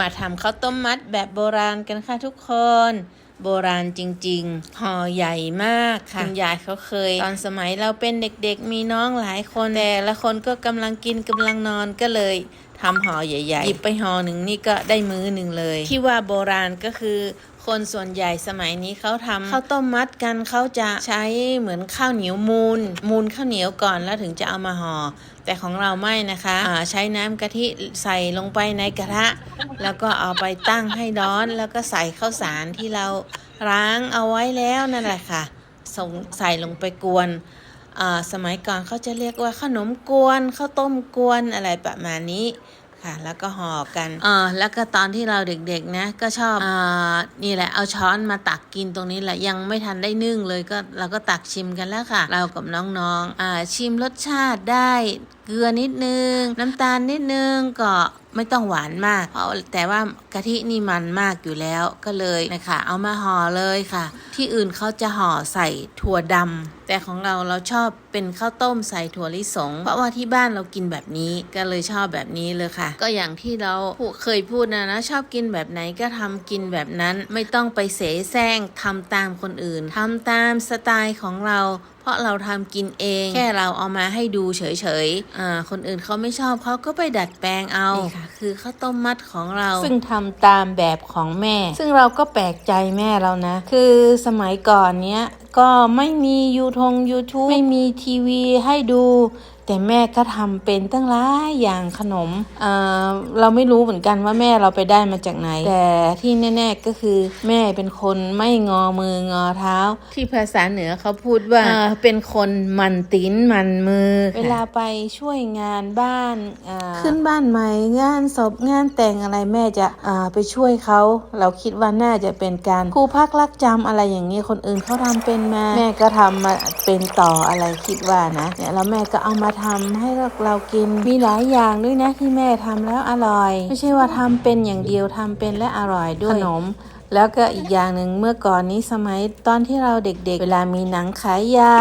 มาทำข้าวต้มมัดแบบโบราณกันค่ะทุกคน โบราณจริงๆห่อใหญ่มากค่ะคุณยายเขาเคย ตอนสมัยเราเป็นเด็กๆ มีน้องหลายคนแต่ละคนก็กำลังกินกำลังนอนก็เลยทำห่อใหญ่ๆหยิบไปห่อหนึ่งนี่ก็ได้มื้อหนึ่งเลย ที่ว่าโบราณก็คือ คนส่วนใหญ่สมัยนี้เขาทำข้าวต้มมัดกันเขาจะใช้เหมือนข้าวเหนียวมูนมูนข้าวเหนียวก่อนแล้วถึงจะเอามาห่อแต่ของเราไม่นะคะอ่าใช้น้ำกะทิใส่ลงไปในกระทะ แล้วก็เอาไปตั้งให้ร้อน แล้วก็ใส่ข้าวสารที่เราล้างเอาไว้แล้วนั่นแหละค่ะส่งใส่ลงไปกวนสมัยก่อนเขาจะเรียกว่าขนมกวนข้าวต้มกวนอะไรประมาณนี้ ค่ะ แล้วก็ห่อกันอ่าแล้วก็ตอนที่เราเด็กๆนะก็ชอบอ่านี่แหละเอาช้อนมาตักกินตรงนี้แหละยังไม่ทันได้นึ่งเลยก็เราก็ตักชิมกันแล้วค่ะ เรากับน้องๆอ่าชิมรสชาติได้ เกลือนิดนึง น้ำตาลนิดนึงก็ไม่ต้องหวานมาก เพราะแต่ว่ากะทินี่มันมากอยู่แล้วก็เลยนะคะ เอามาห่อเลยค่ะ ที่อื่นเขาจะห่อใส่ถั่วดำแต่ของเราเราชอบเป็นข้าวต้มใส่ถั่วลิสง เพราะว่าที่บ้านเรากินแบบนี้ก็เลยชอบแบบนี้เลยค่ะ ก็อย่างที่เราเคยพูดนะนะชอบกินแบบไหนก็ทำกินแบบนั้น ไม่ต้องไปเสแสร้งทำตามคนอื่นทำตามสไตล์ของเรา ราะเราทำกินเอง แค่เราเอามาให้ดูเฉยๆอ่าคนอื่นเขาไม่ชอบเขาก็ไปดัดแปลงเอานี่ค่ะคือข้าวต้มมัดของเรา ซึ่งทำตามแบบของแม่ ซึ่งเราก็แปลกใจแม่เรานะ คือสมัยก่อนเนี้ยก็ไม่มียูทง YouTube ไม่มีทีวีให้ดู แต่แม่ก็ทำเป็นตั้งหลายอย่างขนมอ่าเราไม่รู้เหมือนกันว่าแม่เราไปได้มาจากไหน แต่ที่แน่ๆก็คือ แม่เป็นคนไม่งอมืองอเท้า ที่ภาษาเหนือเขาพูดว่าอ่าเป็นคนมันตีนมันมือ เวลาไปช่วยงานบ้านอ่าขึ้นบ้านใหม่งานศพงานแต่งอะไรแม่จะอ่าไปช่วยเขาเราคิดว่าน่าจะเป็นการครูพักรักจำอะไรอย่างนี้คนอื่นเขาทำเป็นมาแม่ก็ทำมาเป็นต่ออะไรคิดว่านะเนี่ยแล้วแม่ก็เอามาทำให้เรากิน มีหลายอย่างด้วยนะที่แม่ทำแล้วอร่อย ไม่ใช่ว่าทำเป็นอย่างเดียวทำเป็นและอร่อยด้วยขนมแล้วก็อีกอย่างหนึ่งเมื่อก่อนนี้สมัยตอนที่เราเด็กๆ เวลามีหนังขายยา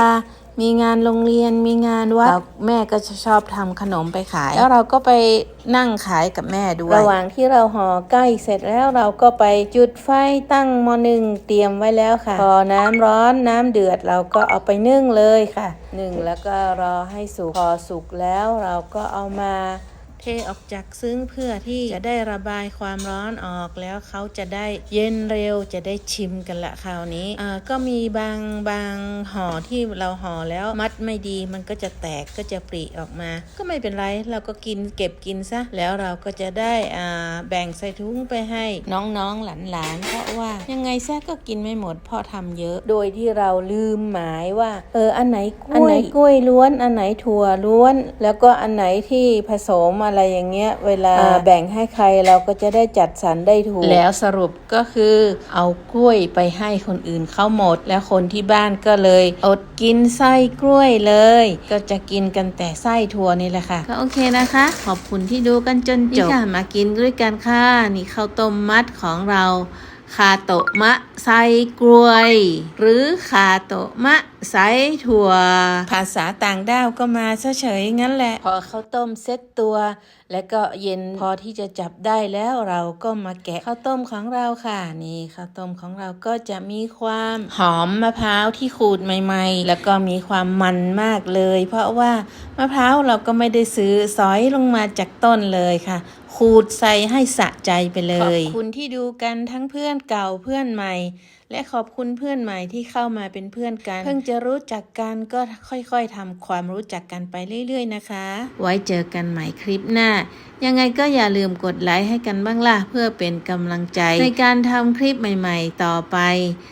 มีงานโรงเรียนมีงานวัดเราแม่ก็จะชอบทำขนมไปขาย แล้วเราก็ไปนั่งขายกับแม่ด้วย ระหว่างที่เราห่อใกล้เสร็จแล้วเราก็ไปจุดไฟตั้งหมอหนึ่งเตรียมไว้แล้วค่ะ พอน้ำร้อนน้ำเดือดเราก็เอาไปนึ่งเลยค่ะนึ่งแล้วก็รอให้สุกพอสุกแล้วเราก็เอามา เทออกจากซึ้งเพื่อที่จะได้ระบายความร้อนออกแล้วเขาจะได้เย็นเร็วจะได้ชิมกันละคราวนี้อ่าก็มีบางบางห่อที่เราห่อแล้วมัดไม่ดีมันก็จะแตกก็จะปริออกมา ก็ไม่เป็นไรเราก็กินเก็บกินซะแล้วเราก็จะได้อ่าแบ่งใส่ถุงไปให้น้องๆหลานๆเพราะว่ายังไงซะก็กินไม่หมดพราะทำเยอะ โดยที่เราลืมหมายว่า เอออันไหนกล้วยอันไหนกล้วยล้วนอันไหนถั่วล้วน แล้วก็อันไหนที่ผสมอะไรอย่างเงี้ยเวลาแบ่งให้ใครเราก็จะได้จัดสรรได้ถูก แล้วสรุปก็คือเอากล้วยไปให้คนอื่นเขาหมด แล้วคนที่บ้านก็เลยอดกินไส้กล้วยเลย ก็จะกินกันแต่ไส้ถั่วนี่แหละค่ะ ก็โอเคนะคะ ขอบคุณที่ดูกันจนจบนี่ค่ะมากินด้วยกันค่ะนี่ข้าวต้มมัดของเรา คาโตะมะไซกล้วย หรือคาโตะมะไซถั่ว ภาษาต่างด้าวก็มาเฉยๆงั้นแหละ พอข้าวต้มเซ็ตตัวแล้วก็เย็นพอที่จะจับได้แล้วเราก็มาแกะข้าวต้มของเราค่ะนี่ข้าวต้มของเราก็จะมีความหอมมะพร้าวที่ขูดใหม่ ๆ แล้วก็มีความมันมากเลย เพราะว่ามะพร้าวเราก็ไม่ได้ซื้อสอยลงมาจากต้นเลยค่ะขูดใส่ให้สะใจไปเลย ขอบคุณที่ดูกันทั้งเพื่อนเก่าเพื่อนใหม่ และขอบคุณเพื่อนใหม่ที่เข้ามาเป็นเพื่อนกัน เพิ่งจะรู้จักกันก็ค่อยๆทำความรู้จักกันไปเรื่อย ๆ นะคะ ไว้เจอกันใหม่คลิปหน้ายังไงก็อย่าลืมกดไลค์ให้กันบ้างล่ะ เพื่อเป็นกำลังใจในการทำคลิปใหม่ ๆ ต่อไป